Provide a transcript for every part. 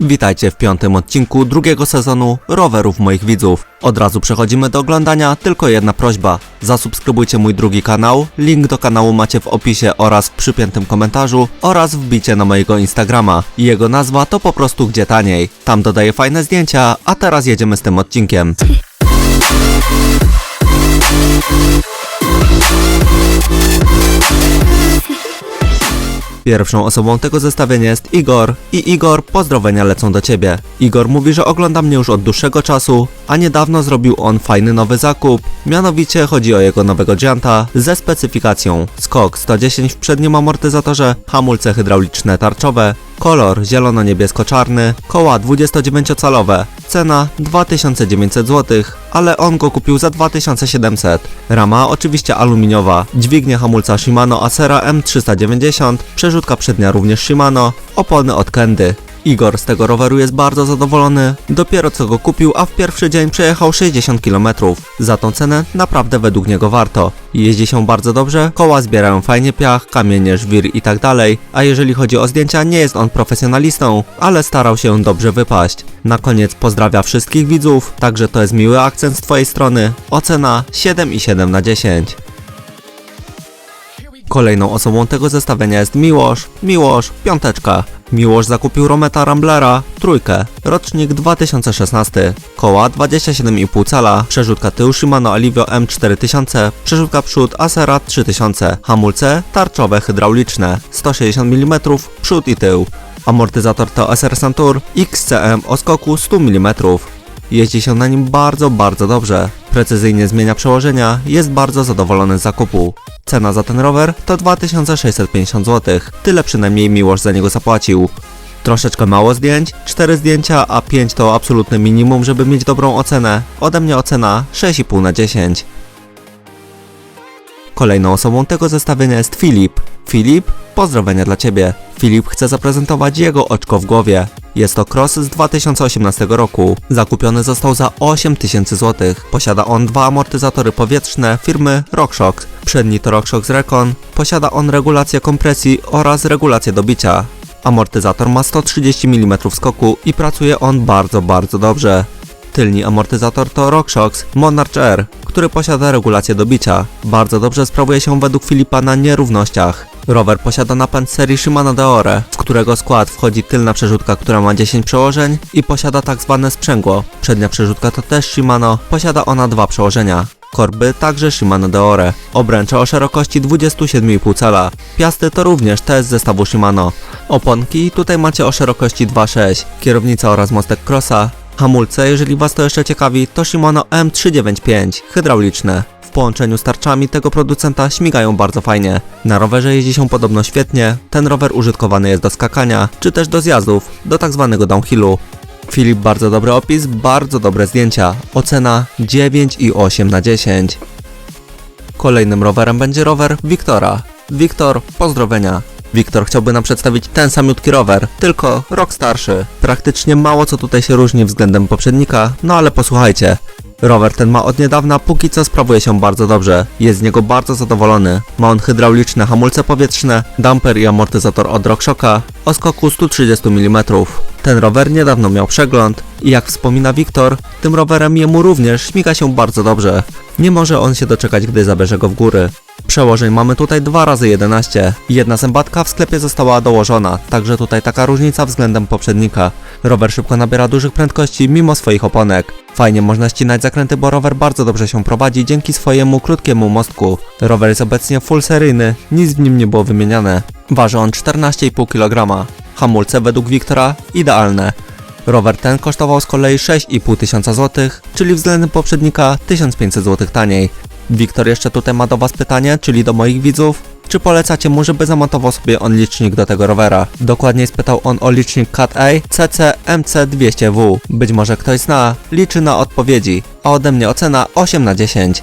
Witajcie w piątym odcinku drugiego sezonu rowerów moich widzów. Od razu przechodzimy do oglądania, tylko jedna prośba. Zasubskrybujcie mój drugi kanał, link do kanału macie w opisie oraz w przypiętym komentarzu oraz wbicie na mojego Instagrama. Jego nazwa to po prostu gdzie taniej. Tam dodaję fajne zdjęcia, a teraz jedziemy z tym odcinkiem. Pierwszą osobą tego zestawienia jest Igor i Igor, pozdrowienia lecą do ciebie. Igor mówi, że ogląda mnie już od dłuższego czasu, a niedawno zrobił on fajny nowy zakup. Mianowicie chodzi o jego nowego Gianta ze specyfikacją skok 110 w przednim amortyzatorze, hamulce hydrauliczne tarczowe, kolor zielono-niebiesko-czarny, koła 29-calowe, cena 2900 zł, ale on go kupił za 2700. Rama oczywiście aluminiowa, dźwignia hamulca Shimano Acera M390, przerzutka przednia również Shimano, opony od Kendy. Igor z tego roweru jest bardzo zadowolony. Dopiero co go kupił, a w pierwszy dzień przejechał 60 km. Za tą cenę naprawdę według niego warto. Jeździ się bardzo dobrze, koła zbierają fajnie piach, kamienie, żwir i tak dalej. A jeżeli chodzi o zdjęcia, nie jest on profesjonalistą, ale starał się dobrze wypaść. Na koniec pozdrawia wszystkich widzów, także to jest miły akcent z twojej strony. Ocena 7,7 na 10. Kolejną osobą tego zestawienia jest Miłosz. Miłosz, piąteczka. Miłosz zakupił Rometa Ramblera, trójkę, rocznik 2016, koła 27,5 cala, przerzutka tył Shimano Alivio M4000, przerzutka przód Acera 3000, hamulce tarczowe hydrauliczne, 160 mm przód i tył. Amortyzator to SR Santur XCM o skoku 100 mm. Jeździ się na nim bardzo, bardzo dobrze. Precyzyjnie zmienia przełożenia, jest bardzo zadowolony z zakupu. Cena za ten rower to 2650 zł. Tyle przynajmniej Miłosz za niego zapłacił. Troszeczkę mało zdjęć, 4 zdjęcia, a 5 to absolutne minimum, żeby mieć dobrą ocenę. Ode mnie ocena 6,5 na 10. Kolejną osobą tego zestawienia jest Filip. Filip, pozdrowienia dla Ciebie. Filip chce zaprezentować jego oczko w głowie. Jest to cross z 2018 roku. Zakupiony został za 8000 zł. Posiada on dwa amortyzatory powietrzne firmy RockShox. Przedni to RockShox Recon. Posiada on regulację kompresji oraz regulację dobicia. Amortyzator ma 130 mm skoku i pracuje on bardzo, bardzo dobrze. Tylni amortyzator to RockShox Monarch R, który posiada regulację dobicia. Bardzo dobrze sprawuje się według Filipa na nierównościach. Rower posiada napęd serii Shimano Deore, w którego skład wchodzi tylna przerzutka, która ma 10 przełożeń i posiada tak zwane sprzęgło. Przednia przerzutka to też Shimano, posiada ona dwa przełożenia. Korby także Shimano Deore. Obręcze o szerokości 27,5 cala. Piasty to również te z zestawu Shimano. Oponki tutaj macie o szerokości 2,6. Kierownica oraz mostek Crossa. Hamulce, jeżeli Was to jeszcze ciekawi, to Shimano M395, hydrauliczne. W połączeniu z tarczami tego producenta śmigają bardzo fajnie. Na rowerze jeździ się podobno świetnie, ten rower użytkowany jest do skakania, czy też do zjazdów, do tak zwanego downhillu. Filip bardzo dobry opis, bardzo dobre zdjęcia. Ocena 9,8 na 10. Kolejnym rowerem będzie rower Wiktora. Wiktor, pozdrowienia. Wiktor chciałby nam przedstawić ten samiutki rower, tylko rok starszy. Praktycznie mało co tutaj się różni względem poprzednika, no ale posłuchajcie. Rower ten ma od niedawna, póki co sprawuje się bardzo dobrze. Jest z niego bardzo zadowolony. Ma on hydrauliczne hamulce powietrzne, damper i amortyzator od RockShoxa o skoku 130 mm. Ten rower niedawno miał przegląd i jak wspomina Wiktor, tym rowerem jemu również śmiga się bardzo dobrze. Nie może on się doczekać, gdy zabierze go w góry. Przełożeń mamy tutaj 2 razy 11 Jedna zębatka w sklepie została dołożona, także tutaj taka różnica względem poprzednika. Rower szybko nabiera dużych prędkości mimo swoich oponek. Fajnie można ścinać zakręty, bo rower bardzo dobrze się prowadzi dzięki swojemu krótkiemu mostku. Rower jest obecnie full seryjny, nic w nim nie było wymieniane. Waży on 14,5 kg. Hamulce według Wiktora idealne. Rower ten kosztował z kolei 6,5 tysiąca złotych, czyli względem poprzednika 1500 zł taniej. Wiktor jeszcze tutaj ma do Was pytanie, czyli do moich widzów. Czy polecacie mu, żeby zamontował sobie on licznik do tego rowera? Dokładniej spytał on o licznik CAT A CC MC200W. Być może ktoś zna, liczy na odpowiedzi, a ode mnie ocena 8 na 10.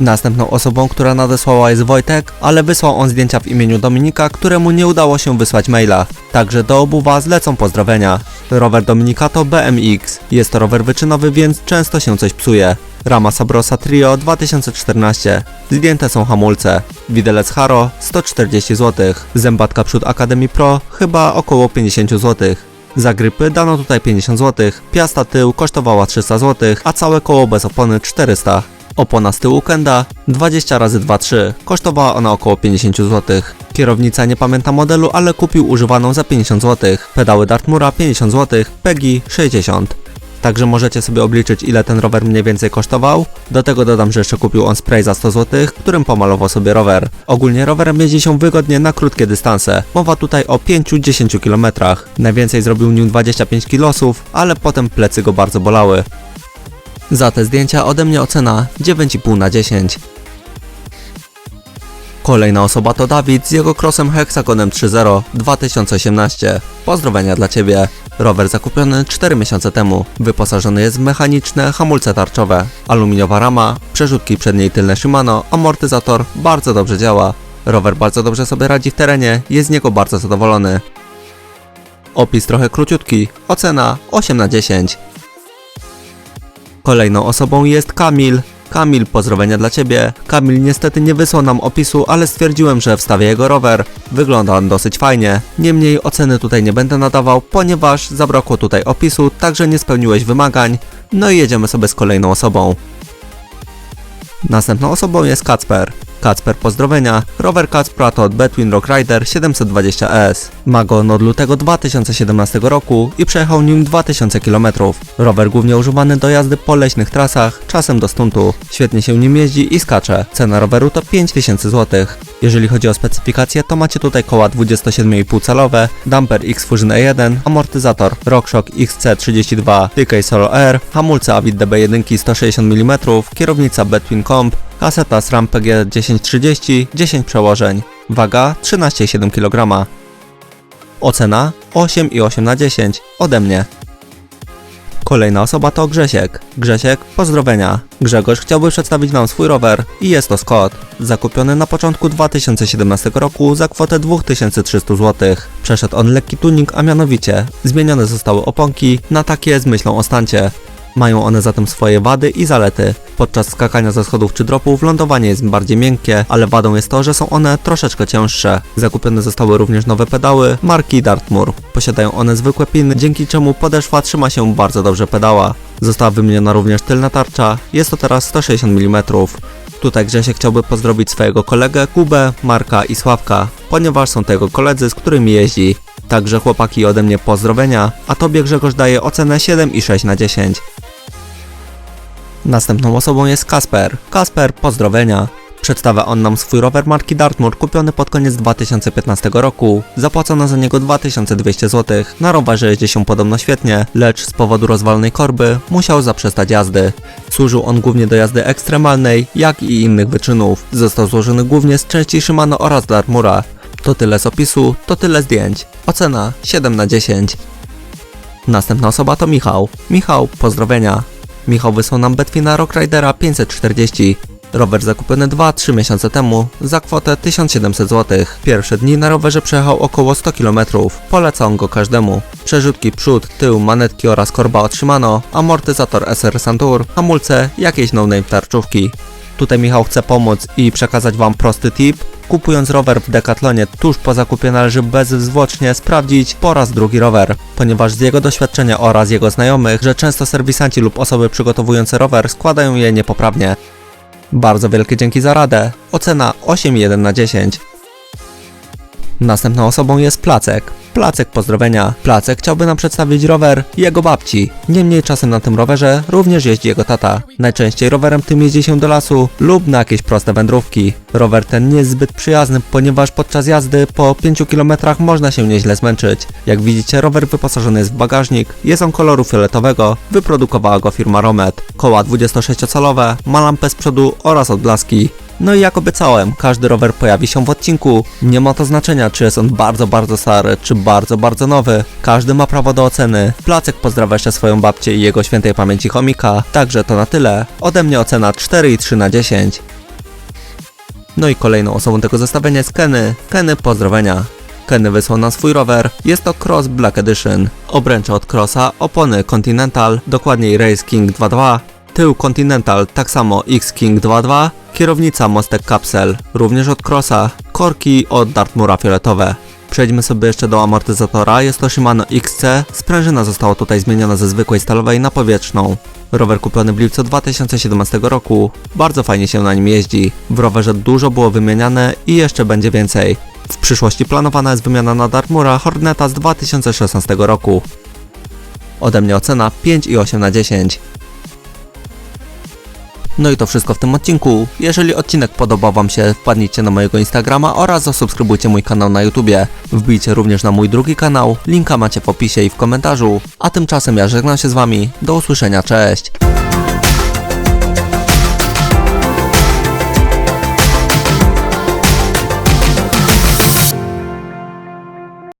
Następną osobą, która nadesłała jest Wojtek, ale wysłał on zdjęcia w imieniu Dominika, któremu nie udało się wysłać maila. Także do obu Was lecą pozdrowienia. Rower Dominika to BMX. Jest to rower wyczynowy, więc często się coś psuje. Rama Sabrosa Trio 2014. Zdjęte są hamulce. Widelec Haro 140 zł. Zębatka przód Academy Pro chyba około 50 zł. Za grypy dano tutaj 50 zł, piasta tył kosztowała 300 zł, a całe koło bez opony 400. Opona z tyłu Kenda 20 razy 2,3 kosztowała ona około 50 zł. Kierownica nie pamięta modelu, ale kupił używaną za 50 zł. Pedały Dartmura 50 zł, Peggy 60. Także możecie sobie obliczyć ile ten rower mniej więcej kosztował. Do tego dodam, że jeszcze kupił on spray za 100 zł, którym pomalował sobie rower. Ogólnie rowerem jeździ się wygodnie na krótkie dystanse. Mowa tutaj o 5-10 km. Najwięcej zrobił nim 25 kg, ale potem plecy go bardzo bolały. Za te zdjęcia ode mnie ocena 9,5 na 10. Kolejna osoba to Dawid z jego crossem Hexagonem 3.0 2018. Pozdrowienia dla Ciebie. Rower zakupiony 4 miesiące temu. Wyposażony jest w mechaniczne hamulce tarczowe, aluminiowa rama, przerzutki przednie i tylne Shimano, amortyzator bardzo dobrze działa. Rower bardzo dobrze sobie radzi w terenie, jest z niego bardzo zadowolony. Opis trochę króciutki, ocena 8 na 10. Kolejną osobą jest Kamil. Kamil, pozdrowienia dla Ciebie. Kamil niestety nie wysłał nam opisu, ale stwierdziłem, że wstawię jego rower. Wygląda on dosyć fajnie. Niemniej oceny tutaj nie będę nadawał, ponieważ zabrakło tutaj opisu, także nie spełniłeś wymagań. No i jedziemy sobie z kolejną osobą. Następną osobą jest Kacper. Kacper pozdrowienia. Rower Kacpra to od Between Rock Rider 720S. Ma go on od lutego 2017 roku i przejechał nim 2000 km. Rower głównie używany do jazdy po leśnych trasach, czasem do stuntu. Świetnie się nim jeździ i skacze. Cena roweru to 5000 zł. Jeżeli chodzi o specyfikacje, to macie tutaj koła 27,5 calowe, damper X Fusion E1, amortyzator RockShox XC32 TK Solo R, hamulce Avid DB1 160 mm, kierownica Between Comp, kaseta SRAM PG 1030, 10 przełożeń. Waga 13,7 kg. Ocena 8,8 na 10 ode mnie. Kolejna osoba to Grzesiek. Grzesiek, pozdrowienia. Grzegorz chciałby przedstawić nam swój rower i jest to Scott. Zakupiony na początku 2017 roku za kwotę 2300 zł. Przeszedł on lekki tuning, a mianowicie zmienione zostały oponki na takie z myślą o stancie. Mają one zatem swoje wady i zalety. Podczas skakania ze schodów czy dropów lądowanie jest bardziej miękkie, ale wadą jest to, że są one troszeczkę cięższe. Zakupione zostały również nowe pedały marki Dartmoor. Posiadają one zwykłe piny, dzięki czemu podeszwa trzyma się bardzo dobrze pedała. Została wymieniona również tylna tarcza, jest to teraz 160 mm. Tutaj Grzesiek chciałby pozdrowić swojego kolegę Kubę, Marka i Sławka, ponieważ są to jego koledzy, z którymi jeździ. Także chłopaki ode mnie pozdrowienia, a tobie Grzegorz daje ocenę 7,6 na 10. Następną osobą jest Kasper. Kasper, pozdrowienia. Przedstawia on nam swój rower marki Dartmoor kupiony pod koniec 2015 roku. Zapłacono za niego 2200 zł. Na rowerze jeździ się podobno świetnie, lecz z powodu rozwalonej korby musiał zaprzestać jazdy. Służył on głównie do jazdy ekstremalnej, jak i innych wyczynów. Został złożony głównie z części Shimano oraz Dartmoora. To tyle z opisu, to tyle zdjęć. Ocena 7 na 10. Następna osoba to Michał. Michał, pozdrowienia. Michał wysłał nam Betwina Rock Ridera 540. Rower zakupiony 2-3 miesiące temu za kwotę 1700 zł. Pierwsze dni na rowerze przejechał około 100 km. Polecam go każdemu. Przerzutki przód, tył, manetki oraz korba otrzymano, amortyzator SR Santur, hamulce, jakieś no-name tarczówki. Tutaj Michał chce pomóc i przekazać Wam prosty tip. Kupując rower w Decathlonie tuż po zakupie należy bezzwłocznie sprawdzić po raz drugi rower, ponieważ z jego doświadczenia oraz jego znajomych, że często serwisanci lub osoby przygotowujące rower składają je niepoprawnie. Bardzo wielkie dzięki za radę. Ocena 8,1 na 10. Następną osobą jest Placek. Placek pozdrowienia. Placek chciałby nam przedstawić rower jego babci. Niemniej czasem na tym rowerze również jeździ jego tata. Najczęściej rowerem tym jeździ się do lasu lub na jakieś proste wędrówki. Rower ten nie jest zbyt przyjazny, ponieważ podczas jazdy po 5 km można się nieźle zmęczyć. Jak widzicie rower wyposażony jest w bagażnik, jest on koloru fioletowego, wyprodukowała go firma Romet. Koła 26-calowe, ma lampę z przodu oraz odblaski. No i jak obiecałem, każdy rower pojawi się w odcinku. Nie ma to znaczenia, czy jest on bardzo, bardzo stary, czy bardzo, bardzo nowy. Każdy ma prawo do oceny. Placek pozdrawia jeszcze swoją babcię i jego świętej pamięci chomika. Także to na tyle. Ode mnie ocena 4,3 na 10. No i kolejną osobą tego zestawienia jest Kenny. Kenny, pozdrowienia. Kenny wysłał nam swój rower. Jest to Cross Black Edition. Obręcze od Crossa, opony Continental, dokładniej Race King 2.2, tył Continental, tak samo X King 2.2, kierownica Mostek Capsule, również od Crossa, korki od Dartmoora fioletowe. Przejdźmy sobie jeszcze do amortyzatora, jest to Shimano XC, sprężyna została tutaj zmieniona ze zwykłej stalowej na powietrzną. Rower kupiony w lipcu 2017 roku, bardzo fajnie się na nim jeździ. W rowerze dużo było wymieniane i jeszcze będzie więcej. W przyszłości planowana jest wymiana na Darmura Horneta z 2016 roku. Ode mnie ocena 5,8 na 10. No i to wszystko w tym odcinku. Jeżeli odcinek podobał Wam się, wpadnijcie na mojego Instagrama oraz zasubskrybujcie mój kanał na YouTubie. Wbijcie również na mój drugi kanał, linka macie w opisie i w komentarzu. A tymczasem ja żegnam się z Wami, do usłyszenia, cześć!